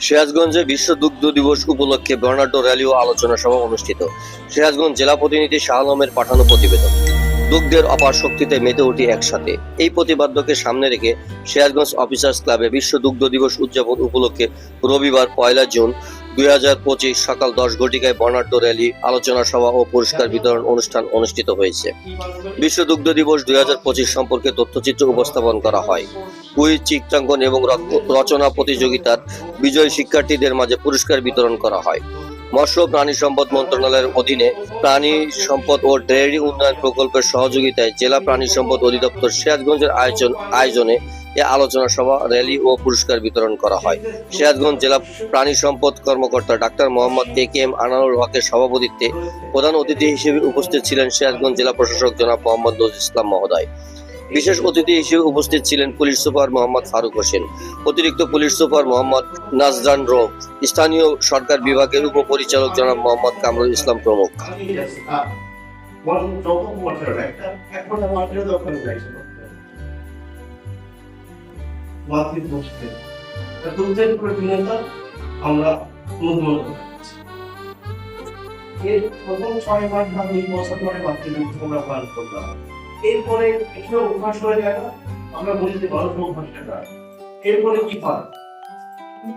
সিরাজগঞ্জে বিশ্ব দুগ্ধ দিবস উপলক্ষে বর্ণাঢ্য র্যালি ও আলোচনা সভা অনুষ্ঠিত। সিরাজগঞ্জ জেলা প্রতিনিধি শাহ আলমের পাঠানো প্রতিবেদন। দুগ্ধের অপার শক্তিতে মেতে উঠি একসাথে। এই প্রতিবাদ্যকে সামনে রেখে সিরাজগঞ্জ অফিসার্স ক্লাবে বিশ্ব দুগ্ধ দিবস উদযাপন উপলক্ষে রবিবার পয়লা জুন দুই হাজার পঁচিশ সকাল দশ ঘটিকায় বর্ণাঢ্য র্যালি, আলোচনা সভা ও পুরস্কার বিতরণ অনুষ্ঠান অনুষ্ঠিত হয়েছে। বিশ্ব দুগ্ধ দিবস দুই হাজার পঁচিশ সম্পর্কে তথ্যচিত্র উপস্থাপন করা হয়। কুইজ, চিত্রাঙ্কন এবং রচনা প্রতিযোগিতার বিজয়ী শিক্ষার্থীদের মাঝে পুরস্কার বিতরণ করা হয়। মৎস্য প্রাণী সম্পদ মন্ত্রণালয়ের অধীনে প্রাণী সম্পদ ও ডেয়ারি উন্নয়ন প্রকল্পের সহযোগিতায় জেলা প্রাণী সম্পদ অধিদপ্তর সিরাজগঞ্জের আয়োজন আয়োজনে এ আলোচনা সভা, র্যালি ও পুরস্কার বিতরণ করা হয়। সিরাজগঞ্জ জেলা প্রাণী সম্পদ কর্মকর্তা doctor Mohammad A K M Anarul হকের সভাপতিত্বে প্রধান অতিথি হিসেবে উপস্থিত ছিলেন সিরাজগঞ্জ জেলা প্রশাসক জনাব মোহাম্মদ নজরুল ইসলাম মহোদয়। বিশেষ অতিথি হিসেবে উপস্থিত ছিলেন পুলিশ সুপার মোহাম্মদ ফারুক হোসেন, অতিরিক্ত পুলিশ সুপার মোহাম্মদ নাজরান রোগ স্থানীয় সরকার বিভাগের উপপরিচালক জনাব মোহাম্মদ কামরুল ইসলাম প্রমুখ। আমরা প্রথম ছয় মাস বা দুই বছর পরে মাতৃদুগ্ধ আমরা পান করলাম এরপরে একটু অভ্যাস হয়ে গেল আমরা বলি যে মানুষ অভ্যাস এরপরে কি পান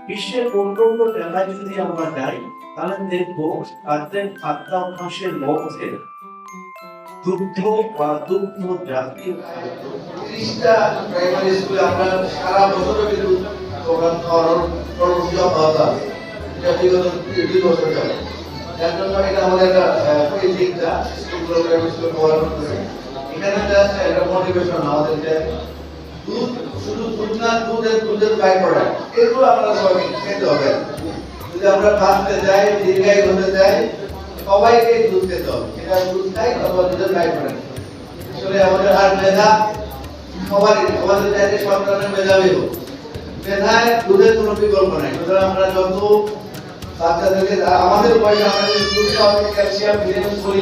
বিশ্বের অন্যান্য জায়গায় যদি আমরা যাই, তাহলে দেখব তাদের খাদ্যাভ্যাসের মধ্যে দুগ্ধ বা দুগ্ধ জাতীয় আমাদের এখানে জাস্ট একটা মোটিভেশন আমাদের যে দুধ, শুধু দুধ না, দুধের দুধের বাই প্রোডাক্ট এগুলো আমরা সবাই খেতে হবে। যদি আমরা ভাবতে যাই, দীর্ঘায়ু হতে যাই, সবাইকে দুধ খেতে হবে। এটা দুধ খাই অথবা দুধের বাই প্রোডাক্ট আসলে আমাদের আর মেধা সবারই, আমাদের চাইতে সন্তানের মেধাবী হোক। মেধায় দুধের কোনো বিকল্প নাই। সুতরাং আমরা যত বাচ্চাদেরকে, আমাদের আমরা যদি দুধ খাওয়াতে ক্যালসিয়াম, ভিটামিন করি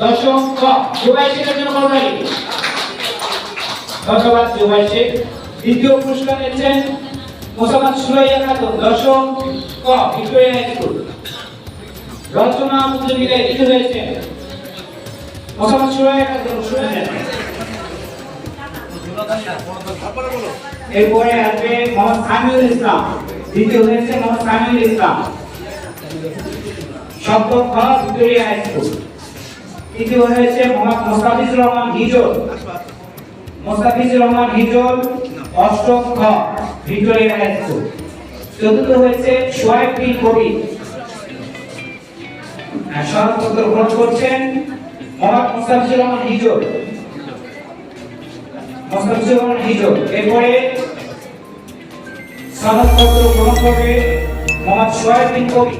দশম ক জন্য করতালি ধন্যবাদ জুবাইর শেখ দ্বিতীয় পুরস্কার নিয়েছেন মোসাম্মদ সুরাইয়া খাতুন দশম ক ভিক্টোরিয়া স্কুল রচনা প্রতিযোগিতায় দ্বিতীয় হয়েছে মোসাম্মদ সুরাইয়া খাতুন শুনেছেন এরপরে আসবে মোহাম্মদ সামিউল ইসলাম। দ্বিতীয় হয়েছে মোহাম্মদ সামিউল ইসলাম। শব্দ খ ভিক্টোরিয়া হাই স্কুল তৃতীয় হয়েছে? মোহাম্মদ মোস্তাফিজুর রহমান হিজল। মোস্তাফিজুর রহমান হিজল, অষ্টম খ, ভিক্টোরিয়া হাই স্কুল। চতুর্থ হয়েছে সোয়েব বিন কবি। সনদপত্র গ্রহণ করছেন মোহাম্মদ মোস্তাফিজুর রহমান হিজল। মোস্তাফিজুর রহমান হিজল। এরপরে সনদপত্র গ্রহণ করবে মোহাম্মদ সোয়েব বিন কবি।